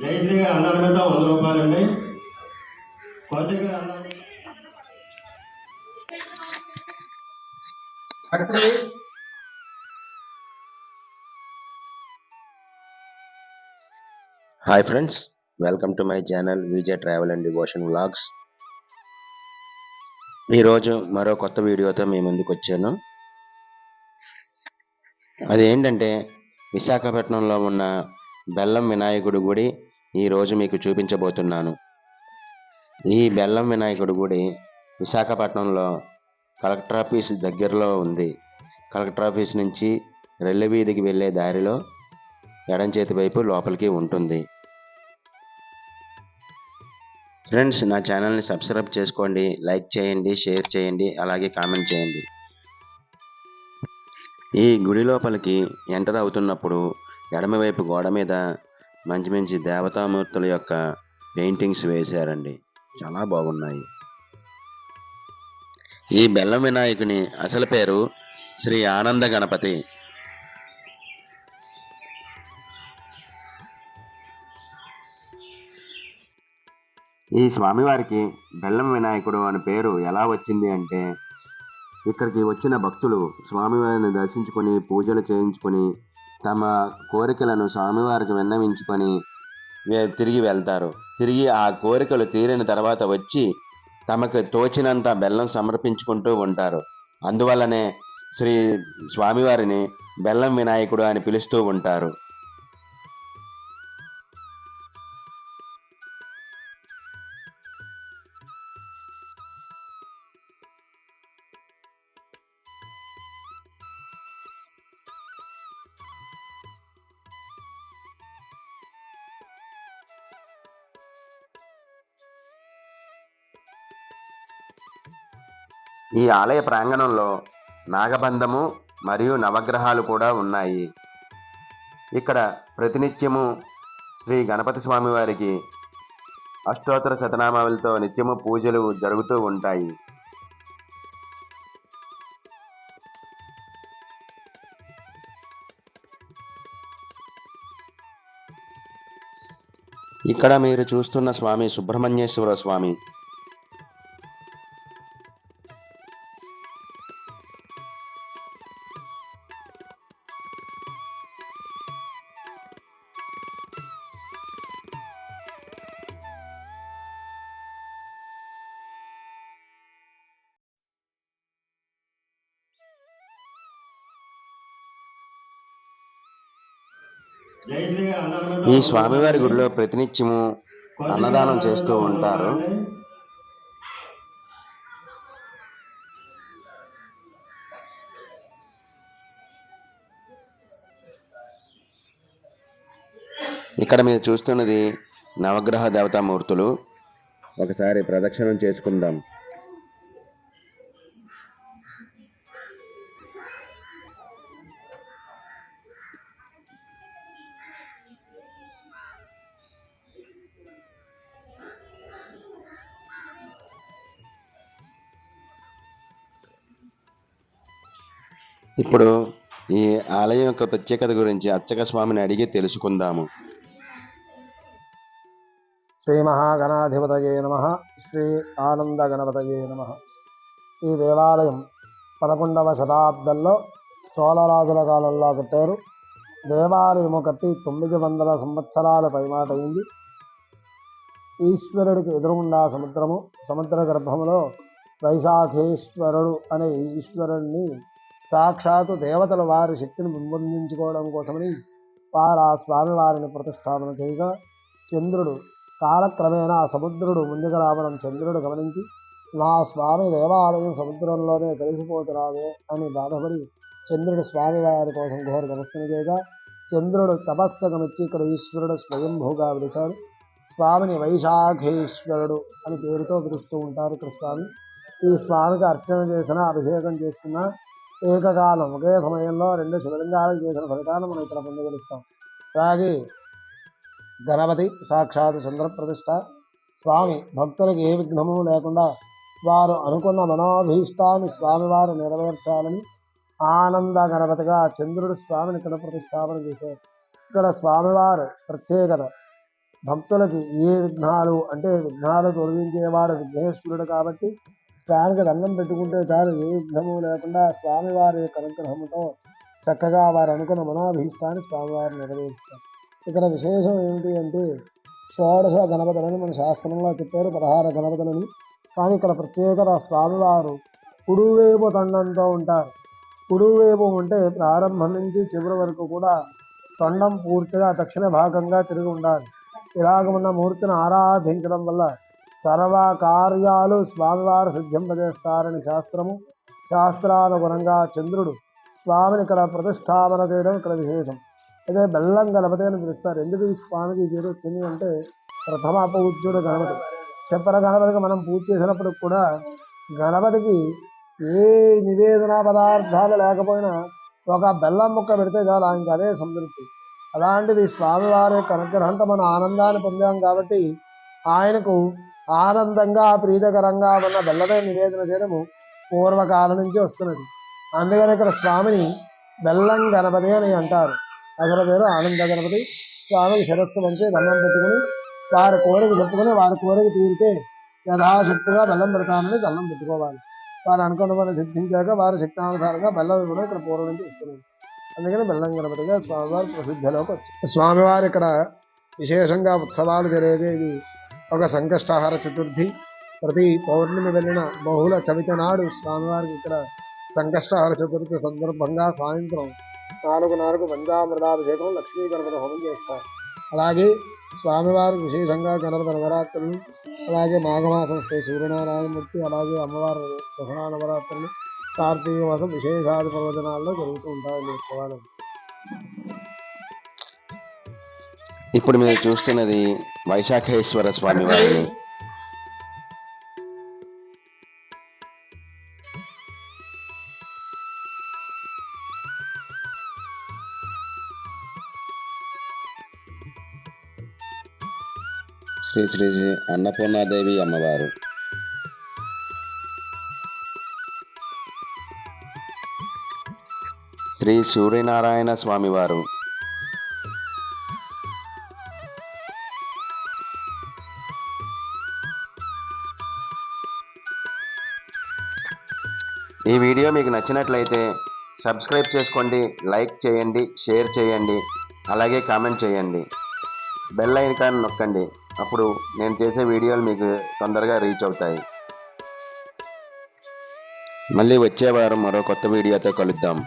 జయశ్రీ గారి అన్నదాత వంద రూపాయలండి. కోచ గారి అన్న hi friends welcome to my channel Vijay travel and devotion vlogs ఈరోజు మరో కొత్త వీడియోతో మీ ముందుకు వచ్చాను. అది ఏంటంటే విశాఖపట్నంలో ఉన్న బెల్లం వినాయకుడి గుడి ఈరోజు మీకు చూపించబోతున్నాను. ఈ బెల్లం వినాయకుడి గుడి విశాఖపట్నంలో కలెక్టర్ ఆఫీస్ దగ్గరలో ఉంది. కలెక్టర్ ఆఫీస్ నుంచి రెల్లె వీధికి వెళ్ళే దారిలో ఎడం చేతి వైపు లోపలికి ఉంటుంది. ఫ్రెండ్స్ నా ఛానల్ని సబ్స్క్రైబ్ చేసుకోండి లైక్ చేయండి షేర్ చేయండి అలాగే కామెంట్ చేయండి. ఈ గుడి లోపలికి ఎంటర్ అవుతున్నప్పుడు ఎడమవైపు గోడ మీద మంచి మంచి దేవతామూర్తుల యొక్క పెయింటింగ్స్ వేశారండి. చాలా బాగున్నాయి. ఈ బెల్లం వినాయకుని అసలు పేరు శ్రీ ఆనంద గణపతి. ఈ స్వామివారికి బెల్లం వినాయకుడు అనే పేరు ఎలా వచ్చింది అంటే ఇక్కడికి వచ్చిన భక్తులు స్వామివారిని దర్శించుకొని పూజలు చేయించుకొని తమ కోరికలను స్వామివారికి విన్నవించుకొని తిరిగి వెళ్తారు. తిరిగి ఆ కోరికలు తీరిన తర్వాత వచ్చి తమకు తోచినంత బెల్లం సమర్పించుకుంటూ ఉంటారు. అందువల్లనే శ్రీ స్వామివారిని బెల్లం వినాయకుడు అని పిలుస్తూ ఉంటారు. ఈ ఆలయ ప్రాంగణంలో నాగబంధము మరియు నవగ్రహాలు కూడా ఉన్నాయి. ఇక్కడ ప్రతినిత్యము శ్రీ గణపతి స్వామి వారికి అష్టోత్తర శతనామాలతో నిత్యము పూజలు జరుగుతూ ఉంటాయి. ఇక్కడ మీరు చూస్తున్న స్వామి సుబ్రహ్మణ్యేశ్వర స్వామి. ఈ స్వామివారి గుడిలో ప్రతినిత్యము అన్నదానం చేస్తూ ఉంటారు. ఇక్కడ మీరు చూస్తున్నది నవగ్రహ దేవతామూర్తులు. ఒకసారి ప్రదక్షిణం చేసుకుందాం. ఇప్పుడు ఈ ఆలయం యొక్క ప్రత్యేకత గురించి అర్చక స్వామిని అడిగి తెలుసుకుందాము. శ్రీ మహాగణాధిపతయే నమ. శ్రీ ఆనంద గణపతయే నమ. ఈ దేవాలయం పదకొండవ శతాబ్దంలో చోళరాజుల కాలంలో కట్టారు దేవాలయము కట్టి తొమ్మిది వందల సంవత్సరాల పైమాట అయింది. ఈశ్వరుడికి ఎదురుగుండా సముద్రము సముద్ర గర్భములో వైశాఖేశ్వరుడు అనే ఈశ్వరుణ్ణి సాక్షాత్తు దేవతల వారి శక్తిని పెంపొందించుకోవడం కోసమని వారు ఆ స్వామివారిని ప్రతిష్టాపన చేయగా చంద్రుడు కాలక్రమేణా సముద్రుడు ముందుకు రావడం చంద్రుడు గమనించి నా స్వామి దేవాలయం సముద్రంలోనే కలిసిపోతున్నావే అని బాధపడి చంద్రుడు స్వామివారి కోసం ఘోర తపస్సును చేయగా చంద్రుడు తపస్సుగమిచ్చి ఇక్కడ ఈశ్వరుడు స్వయంభూగా వెలిశాడు స్వామిని వైశాఖేశ్వరుడు అని పేరుతో పిలుస్తూ ఉంటారు ఇక్కడ స్వామి. ఈ స్వామికి అర్చన చేసిన అభిషేకం చేసుకున్న ఏకకాలం ఒకే సమయంలో రెండు శివలింగాలకు చేసిన ఫలితాన్ని మనం ఇక్కడ పొందగలుస్తాం అలాగే గణపతి సాక్షాత్ చంద్రప్రతిష్ట స్వామి భక్తులకు ఏ విఘ్నము లేకుండా వారు అనుకున్న మనోభీష్టాన్ని స్వామివారు నెరవేర్చాలని ఆనంద గణపతిగా చంద్రుడు స్వామిని ఇక్కడ ప్రతిష్టాపన చేశారు. ఇక్కడ స్వామివారు ప్రత్యేకత భక్తులకి ఏ విఘ్నాలు అంటే విఘ్నాలు తొలగించేవాడు విఘ్నేశ్వరుడు కాబట్టి స్వామికి దండం పెట్టుకుంటే చాలు. ఏ విఘ్నము లేకుండా స్వామివారి యొక్క అనుగ్రహంతో చక్కగా వారు అనుకున్న మనోభీష్టాన్ని స్వామివారు నెరవేరుస్తారు. ఇక్కడ విశేషం ఏమిటి అంటే షోడశ గణపతులని మన శాస్త్రంలో చెప్పారు పదహారు గణపతులని. కానీ ఇక్కడ ప్రత్యేకత స్వామివారు కుడివేపు తండంతో ఉంటారు. కుడువేపు ఉంటే ప్రారంభం నుంచి చివరి వరకు కూడా తొండం పూర్తిగా దక్షిణ భాగంగా తిరిగి ఉండాలి. ఇలాగ ఉన్న మూర్తిని ఆరాధించడం వల్ల సర్వ కార్యాలు స్వామివారు సిద్ధింపజేస్తారని శాస్త్రము. శాస్త్రానుగుణంగా చంద్రుడు స్వామిని ఇక్కడ ప్రతిష్టాపన చేయడం ఇక్కడ విశేషం. అదే బెల్లం గణపతి అని పిలుస్తారు. ఎందుకు ఈ స్వామికి పేరు వచ్చింది అంటే ప్రథమ పూజ్యుడు గణపతి. చెప్పర గణపతికి మనం పూజ చేసినప్పుడు కూడా గణపతికి ఏ నివేదన పదార్థాలు లేకపోయినా ఒక బెల్లం ముక్క పెడితే చాలు ఆయనకి అదే సంతృప్తి. అలాంటిది స్వామివారి యొక్క అనుగ్రహంతో మనం ఆనందాన్ని పొందాం కాబట్టి ఆయనకు ఆనందంగా ప్రీతకరంగా ఉన్న బెల్లమే నివేదన చేయడము పూర్వకాలం నుంచి వస్తున్నది. అందుకని ఇక్కడ స్వామిని బెల్లం గణపతి అని అంటారు. అసలు పేరు ఆనంద గణపతి. స్వామికి శిరస్సు వంచి బెల్లం పెట్టుకుని వారి కోరిక చెప్పుకుని వారి కోరిక తీరితే యథాశక్తిగా బెల్లం పెడతానని దండం పెట్టుకోవాలి. వారు అనుకున్న పని సిద్ధించాక వారి శక్తానుసారంగా బెల్లం ఇవ్వడం ఇక్కడ పూర్వం నుంచి వస్తున్నది. అందుకని బెల్లం గణపతిగా స్వామివారు ప్రసిద్ధిలోకి వచ్చారు. స్వామివారు ఇక్కడ విశేషంగా ఉత్సవాలు జరిగేది ఒక సంకష్టహార చతుర్థి. ప్రతి పౌర్ణమి వెళ్ళిన బహుళ చవితి నాడు స్వామివారికి ఇక్కడ సంకష్టహార చతుర్థి సందర్భంగా సాయంత్రం నాలుగు నాలుగు పంచామృతాభిషేకం లక్ష్మీ గణపతి హోమం చేస్తారు. అలాగే స్వామివారు విశేషంగా గణపతి నవరాత్రులు అలాగే మాఘమాసం శ్రీ సూర్యనారాయణమూర్తి అలాగే అమ్మవారి దసరా నవరాత్రులు కార్తీక మాసం విశేషాది ప్రవచనాల్లో జరుగుతూ ఉంటాయండి ఉత్సవాలు ఇప్పుడు మీరు చూస్తున్నది వైశాఖేశ్వర స్వామి వారిని. శ్రీ శ్రీ శ్రీ అన్నపూర్ణాదేవి అమ్మవారు. శ్రీ సూర్యనారాయణ స్వామివారు ఈ వీడియో మీకు నచ్చినట్లయితే సబ్స్క్రైబ్ చేసుకోండి లైక్ చేయండి షేర్ చేయండి అలాగే కామెంట్ చేయండి. బెల్ ఐకాన్ నొక్కండి. అప్పుడు నేను చేసే వీడియోలు మీకు తొందరగా రీచ్ అవుతాయి. మళ్ళీ వచ్చే వారం మరో కొత్త వీడియోతో కలుద్దాం.